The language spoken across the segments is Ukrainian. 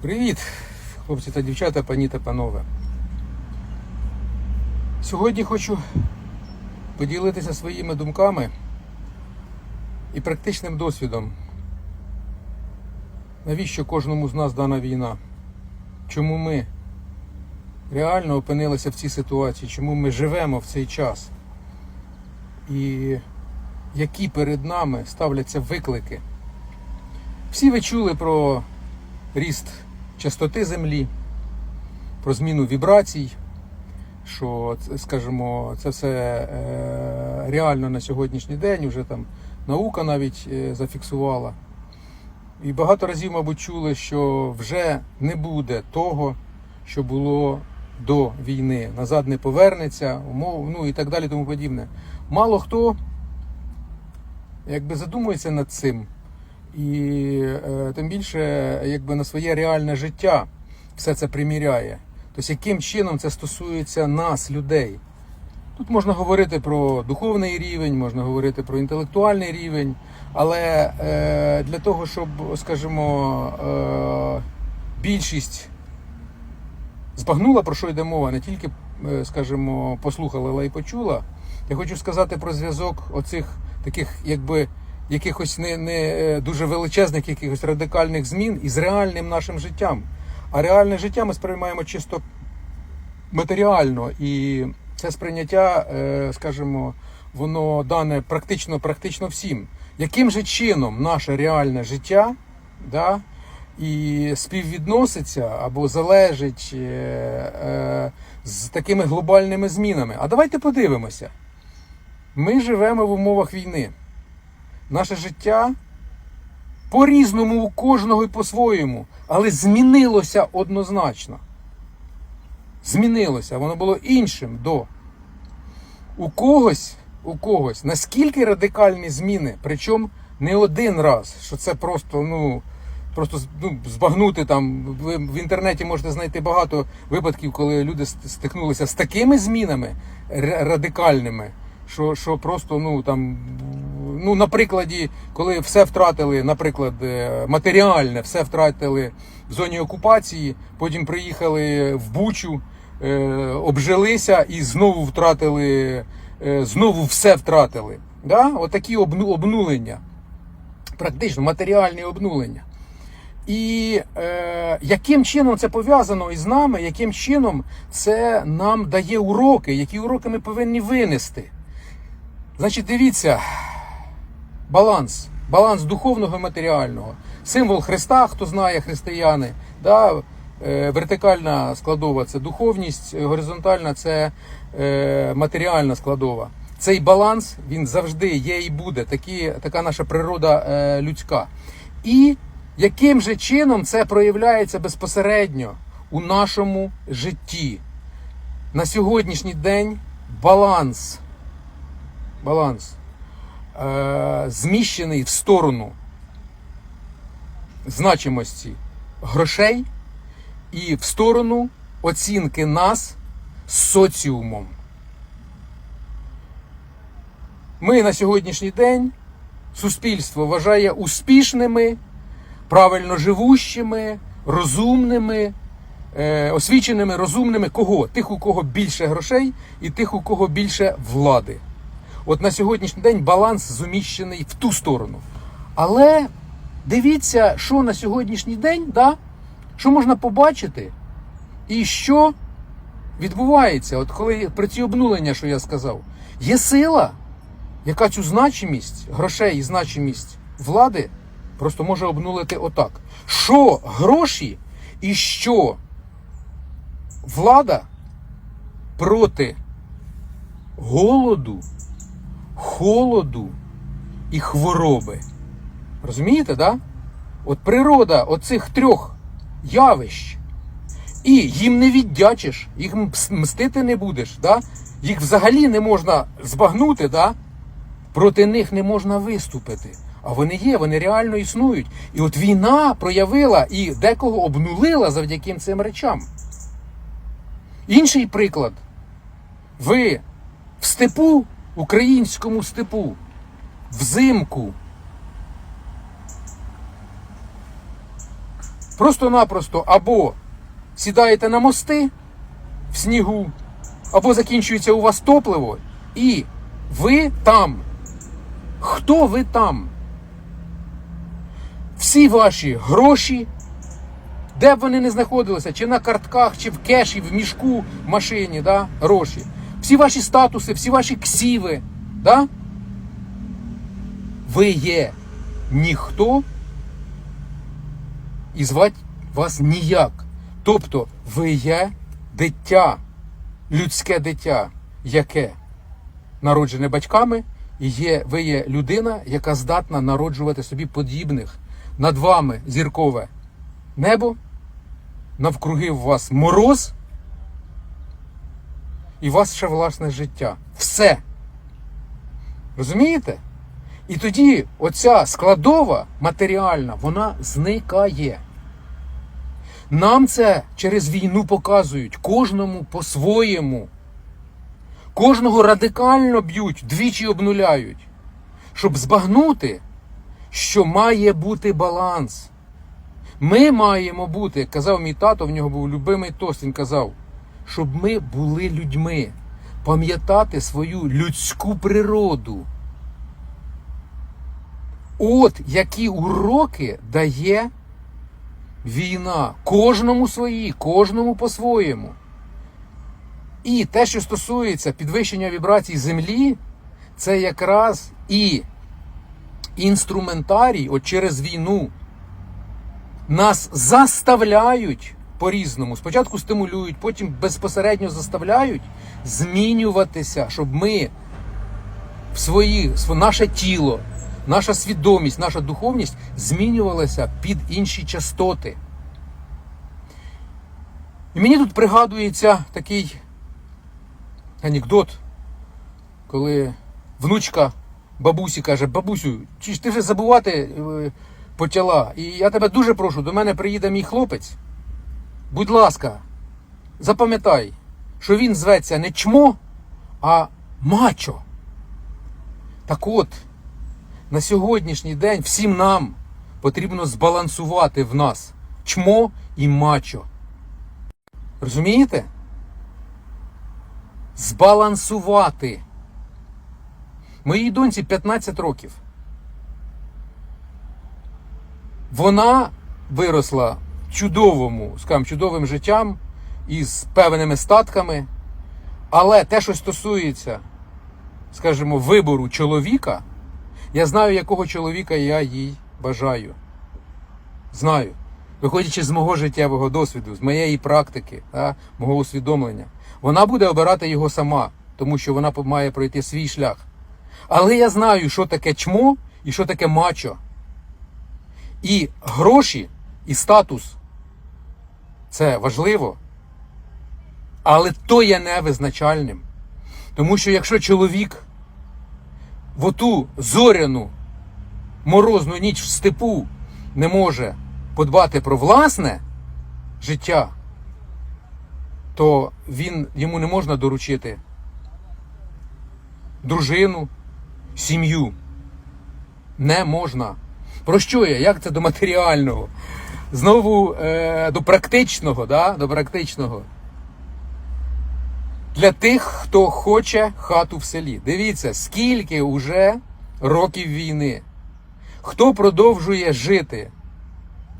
Привіт, хлопці та дівчата, пані та панове. Сьогодні хочу поділитися своїми думками і практичним досвідом. Навіщо кожному з нас дана війна? Чому ми реально опинилися в цій ситуації? Чому ми живемо в цей час? І які перед нами ставляться виклики? Всі ви чули про ріст частоти землі, про зміну вібрацій, що, скажімо, це все е, реально на сьогоднішній день, вже там наука навіть е, зафіксувала. І багато разів, мабуть, чули, що вже не буде того, що було до війни. Назад не повернеться, умов, ну і так далі, тому подібне. Мало хто якби задумується над цим. І е, тим більше, якби на своє реальне життя все це приміряє. Тобто, яким чином це стосується нас, людей. Тут можна говорити про духовний рівень, можна говорити про інтелектуальний рівень, але е, для того, щоб, скажімо, е, більшість збагнула, про що йде мова, не тільки, е, скажімо, послухала, але й почула, я хочу сказати про зв'язок оцих таких, якби якихось не, не е, дуже величезних, якихось радикальних змін із реальним нашим життям. А реальне життя ми сприймаємо чисто матеріально, і це сприйняття, е, скажімо, воно дане практично практично всім. Яким же чином наше реальне життя да, і співвідноситься або залежить е, е, з такими глобальними змінами? А давайте подивимося. Ми живемо в умовах війни. Наше життя по-різному у кожного і по-своєму, але змінилося однозначно. Змінилося, воно було іншим до. У когось, у когось наскільки радикальні зміни, причому не один раз, що це просто, ну, просто ну, збагнути там. Ви в інтернеті можете знайти багато випадків, коли люди стикнулися з такими змінами радикальними, що, що просто, ну там, ну, на прикладі, коли все втратили, наприклад, е, матеріальне, все втратили в зоні окупації, потім приїхали в Бучу, е, обжилися і знову втратили, е, знову все втратили. Да? Отакі обну, обнулення, практично матеріальні обнулення. І е, яким чином це пов'язано із нами, яким чином це нам дає уроки, які уроки ми повинні винести? Значить, дивіться, баланс, баланс духовного і матеріального. Символ Христа, хто знає, християни, да, е, вертикальна складова це духовність, е, горизонтальна це е, матеріальна складова. Цей баланс він завжди є і буде. Такі, така наша природа людська. І яким же чином це проявляється безпосередньо у нашому житті? На сьогоднішній день баланс, баланс е, зміщений в сторону значимості грошей і в сторону оцінки нас соціумом. Ми на сьогоднішній день суспільство вважає успішними, правильно живущими, розумними, е, освіченими, розумними кого? Тих, у кого більше грошей, і тих, у кого більше влади. От на сьогоднішній день баланс зуміщений в ту сторону. Але дивіться, що на сьогоднішній день, да, що можна побачити, і що відбувається, от коли при ці обнулення, що я сказав, є сила, яка цю значимість грошей і значимість влади просто може обнулити отак. Що гроші і що влада проти голоду, холоду і хвороби. Розумієте, да? От природа оцих трьох явищ. І їм не віддячиш, їх мстити не будеш, да? їх взагалі не можна збагнути, да? проти них не можна виступити. А вони є, вони реально існують. І от війна проявила і декого обнулила завдяки цим речам. Інший приклад. Ви в степу, українському степу, взимку просто-напросто або сідаєте на мости в снігу, або закінчується у вас топливо, і ви там. Хто ви там? Всі ваші гроші, де б вони не знаходилися, чи на картках, чи в кеші, в мішку, в машині, да, гроші. Всі ваші статуси, всі ваші ксіви, да? ви є ніхто і звати вас ніяк. Тобто ви є дитя, людське дитя, яке народжене батьками, і є, ви є людина, яка здатна народжувати собі подібних. Над вами зіркове небо, навкруги у вас мороз, і ще власне життя. Все. Розумієте? І тоді оця складова матеріальна, вона зникає. Нам це через війну показують, кожному по-своєму. Кожного радикально б'ють, двічі обнуляють, щоб збагнути, що має бути баланс. Ми маємо бути, казав мій тато, в нього був любимий тост, він казав, щоб ми були людьми, пам'ятати свою людську природу. От які уроки дає війна. Кожному свої, кожному по-своєму. І те, що стосується підвищення вібрацій землі, це якраз і інструментарій от через війну. Нас заставляють по-різному. Спочатку стимулюють, потім безпосередньо заставляють змінюватися, щоб ми в свої, наше тіло, наша свідомість, наша духовність змінювалася під інші частоти. І мені тут пригадується такий анекдот, коли внучка бабусі каже: Бабусю, чи ж ти вже забувати е, почала? І я тебе дуже прошу, до мене приїде мій хлопець. Будь ласка, запам'ятай, що він зветься не чмо, а мачо. Так от, на сьогоднішній день всім нам потрібно збалансувати в нас чмо і мачо. Розумієте? Збалансувати. Моїй доньці 15 років. Вона виросла чудовому, скажімо, чудовим життям із певними статками. Але те, що стосується, скажімо, вибору чоловіка, я знаю, якого чоловіка я їй бажаю. Знаю. Виходячи з мого життєвого досвіду, з моєї практики, да, мого усвідомлення, вона буде обирати його сама, тому що вона має пройти свій шлях. Але я знаю, що таке чмо і що таке мачо. І гроші, і статус це важливо. Але то є невизначальним. Тому що якщо чоловік в оту зоряну морозну ніч в степу не може подбати про власне життя, то він, йому не можна доручити дружину, сім'ю. Не можна. Про що я? Як це до матеріального? Знову е, до практичного, да? до практичного. Для тих, хто хоче хату в селі. Дивіться, скільки вже років війни. Хто продовжує жити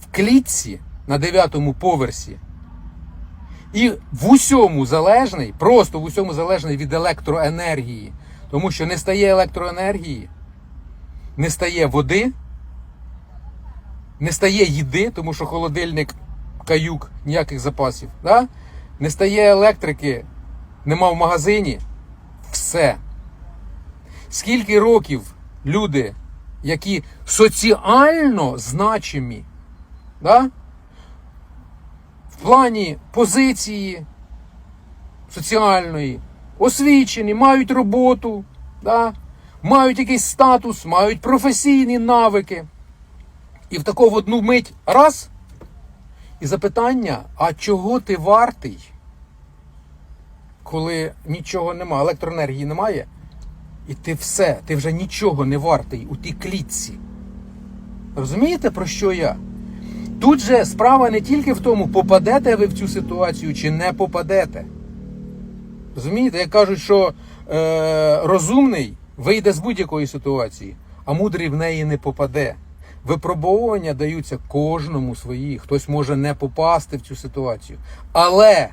в клітці на дев'ятому поверсі і в усьому залежний, просто в усьому залежний від електроенергії. Тому що не стає електроенергії, не стає води, не стає їди, тому що холодильник, каюк, ніяких запасів. Да? Не стає електрики, нема в магазині. Все. Скільки років люди, які соціально значимі, да? в плані позиції соціальної, освічені, мають роботу, да? мають якийсь статус, мають професійні навики. І в таку в одну мить раз. І запитання: а чого ти вартий, коли нічого немає, електроенергії немає, і ти все, ти вже нічого не вартий у тій клітці. Розумієте, про що я? Тут же справа не тільки в тому, попадете ви в цю ситуацію чи не попадете. Розумієте, як кажуть, що е, розумний вийде з будь-якої ситуації, а мудрий в неї не попаде. Випробовування даються кожному свої. Хтось може не попасти в цю ситуацію. Але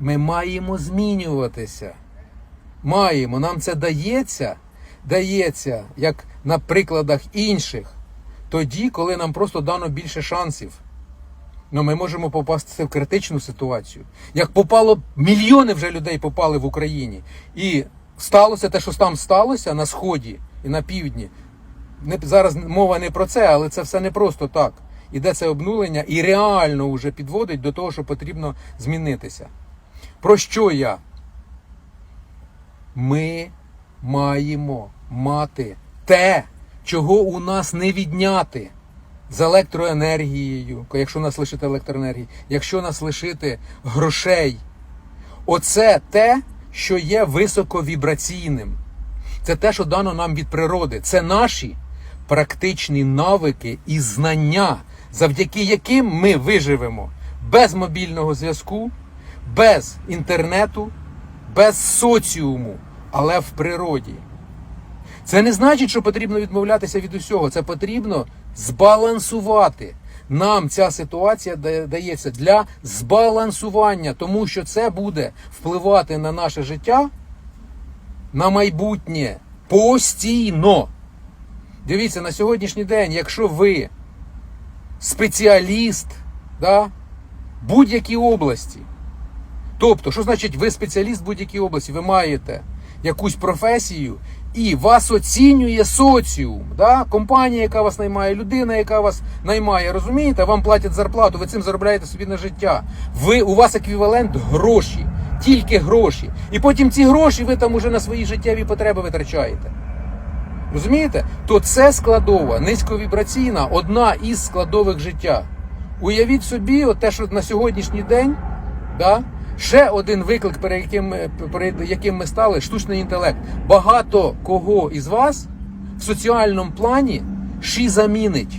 ми маємо змінюватися. Маємо. Нам це дається, дається, як на прикладах інших, тоді, коли нам просто дано більше шансів. Ну, ми можемо попасти в критичну ситуацію. Як попало, мільйони вже людей попали в Україні. І сталося те, що там сталося на Сході і на півдні. Не, зараз мова не про це, але це все не просто так. Іде це обнулення і реально вже підводить до того, що потрібно змінитися. Про що я? Ми маємо мати те, чого у нас не відняти з електроенергією, якщо нас лишити електроенергії, якщо нас лишити грошей. Оце те, що є високовібраційним. Це те, що дано нам від природи. Це наші практичні навики і знання, завдяки яким ми виживемо без мобільного зв'язку, без інтернету, без соціуму, але в природі. Це не значить, що потрібно відмовлятися від усього. Це потрібно збалансувати. Нам ця ситуація дається для збалансування, тому що це буде впливати на наше життя на майбутнє постійно. Дивіться, на сьогоднішній день, якщо ви спеціаліст да, будь-якій області, тобто, що значить ви спеціаліст будь-якій області, ви маєте якусь професію і вас оцінює соціум, да? компанія, яка вас наймає, людина, яка вас наймає, розумієте, вам платять зарплату, ви цим заробляєте собі на життя. Ви, у вас еквівалент гроші, тільки гроші. І потім ці гроші ви там уже на свої життєві потреби витрачаєте. Розумієте? То це складова, низьковібраційна, одна із складових життя. Уявіть собі, те, що на сьогоднішній день, да, ще один виклик, перед яким, перед яким ми стали, штучний інтелект. Багато кого із вас в соціальному плані ші замінить.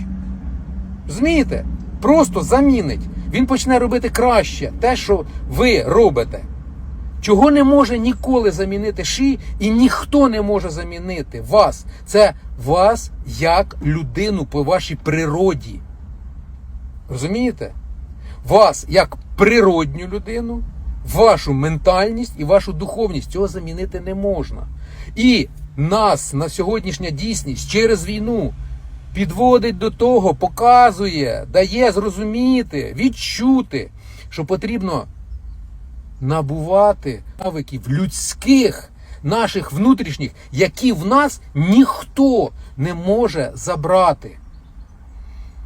Розумієте? Просто замінить. Він почне робити краще те, що ви робите. Чого не може ніколи замінити ші, і ніхто не може замінити вас. Це вас як людину по вашій природі. Розумієте? Вас як природню людину, вашу ментальність і вашу духовність. Цього замінити не можна. І нас на сьогоднішня дійсність через війну підводить до того, показує, дає зрозуміти, відчути, що потрібно набувати навиків людських, наших внутрішніх, які в нас ніхто не може забрати.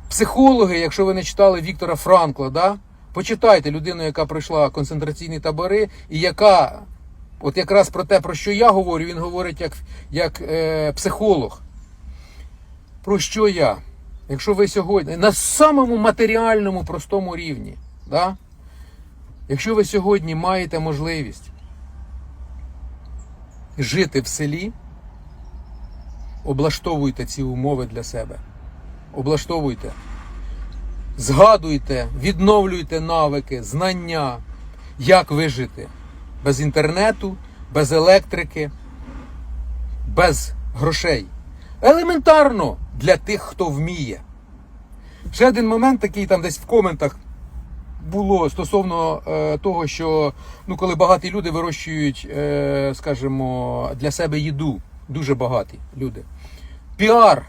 Психологи, якщо ви не читали Віктора Франкла, да? почитайте людину, яка пройшла концентраційні табори, і яка, от якраз про те, про що я говорю, він говорить як, як е, психолог. Про що я? Якщо ви сьогодні на самому матеріальному простому рівні, да? Якщо ви сьогодні маєте можливість жити в селі, облаштовуйте ці умови для себе. Облаштовуйте. Згадуйте, відновлюйте навики, знання, як вижити без інтернету, без електрики, без грошей. Елементарно для тих, хто вміє. Ще один момент такий там десь в коментах було стосовно е, того, що ну, коли багаті люди вирощують, е, скажімо, для себе їду, дуже багаті люди. Піар.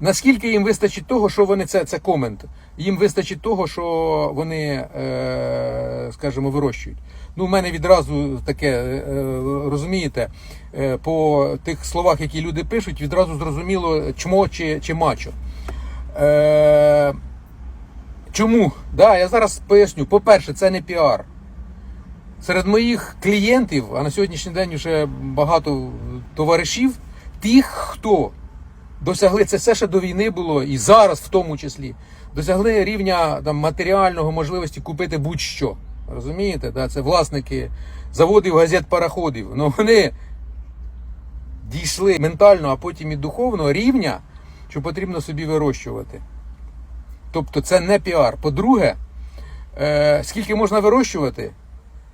Наскільки їм вистачить того, що вони це, це комент, їм вистачить того, що вони, е, скажімо, вирощують. Ну, у мене відразу таке, е, розумієте, е, по тих словах, які люди пишуть, відразу зрозуміло, чмо чи, чи мачо. Е, чому? Да, я зараз поясню. По-перше, це не піар. Серед моїх клієнтів, а на сьогоднішній день вже багато товаришів, тих, хто досягли це все ще до війни було, і зараз в тому числі, досягли рівня там, матеріального можливості купити будь-що. Розумієте? Да? Це власники заводів, газет, пароходів. Ну вони дійшли ментально, а потім і духовного рівня, що потрібно собі вирощувати. Тобто це не піар. По-друге, е, скільки можна вирощувати?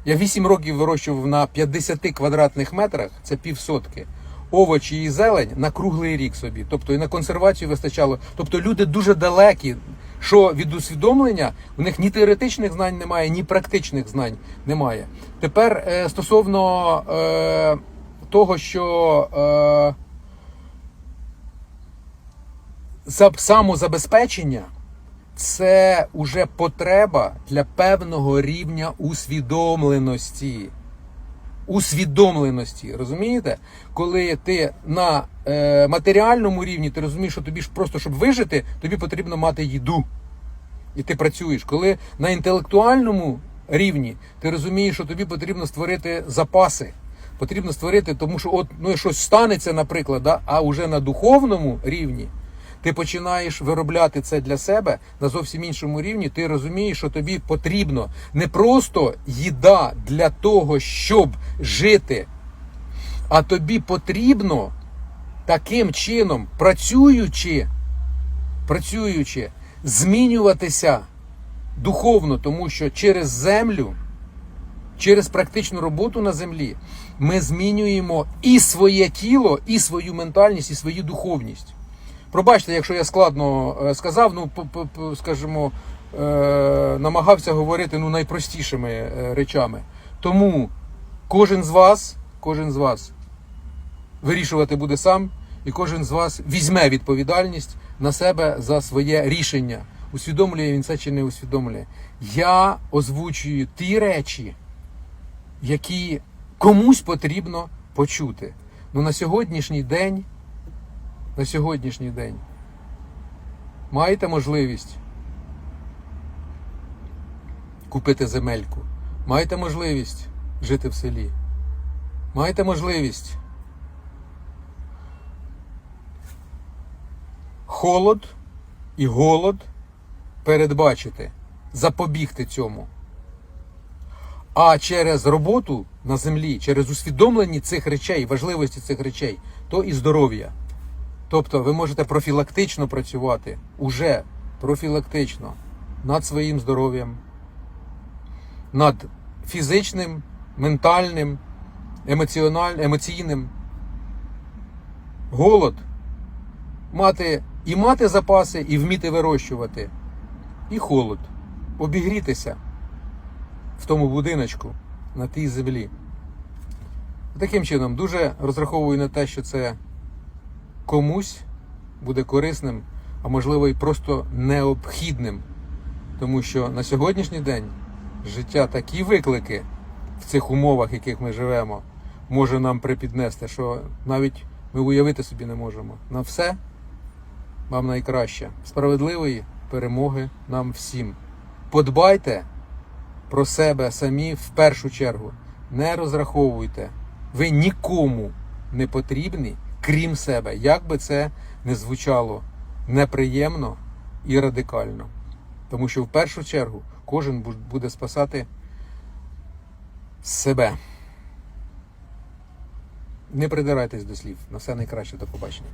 Я 8 років вирощував на 50 квадратних метрах, це півсотки. Овочі і зелень на круглий рік собі. Тобто і на консервацію вистачало. Тобто люди дуже далекі, що від усвідомлення у них ні теоретичних знань немає, ні практичних знань немає. Тепер е, стосовно е, того, що е, самозабезпечення це уже потреба для певного рівня усвідомленості. Усвідомленості, розумієте? Коли ти на е, матеріальному рівні, ти розумієш, що тобі ж просто щоб вижити, тобі потрібно мати їду. І ти працюєш. Коли на інтелектуальному рівні ти розумієш, що тобі потрібно створити запаси. Потрібно створити, тому що от ну щось станеться, наприклад, да? а вже на духовному рівні ти починаєш виробляти це для себе на зовсім іншому рівні. Ти розумієш, що тобі потрібно не просто їда для того, щоб жити, а тобі потрібно таким чином, працюючи, працюючи, змінюватися духовно, тому що через землю, через практичну роботу на землі, ми змінюємо і своє тіло, і свою ментальність, і свою духовність. Пробачте, якщо я складно е, сказав, ну скажімо, е, намагався говорити ну найпростішими е, речами. Тому кожен з вас, кожен з вас вирішувати буде сам, і кожен з вас візьме відповідальність на себе за своє рішення. Усвідомлює він це чи не усвідомлює. Я озвучую ті речі, які комусь потрібно почути. Ну на сьогоднішній день на сьогоднішній день маєте можливість купити земельку, маєте можливість жити в селі, маєте можливість холод і голод передбачити, запобігти цьому. А через роботу на землі, через усвідомлення цих речей, важливості цих речей, то і здоров'я. Тобто ви можете профілактично працювати уже профілактично над своїм здоров'ям, над фізичним, ментальним, емоційним. Голод. Мати і мати запаси, і вміти вирощувати. І холод. Обігрітися в тому будиночку на тій землі. Таким чином, дуже розраховую на те, що це комусь буде корисним, а можливо і просто необхідним. Тому що на сьогоднішній день життя такі виклики в цих умовах, в яких ми живемо, може нам припіднести, що навіть ми уявити собі не можемо. На все вам найкраще. Справедливої перемоги нам всім. Подбайте про себе самі в першу чергу. Не розраховуйте. Ви нікому не потрібні, крім себе. Як би це не звучало неприємно і радикально. Тому що в першу чергу кожен буде спасати себе. Не придирайтесь до слів. На все найкраще до побачення.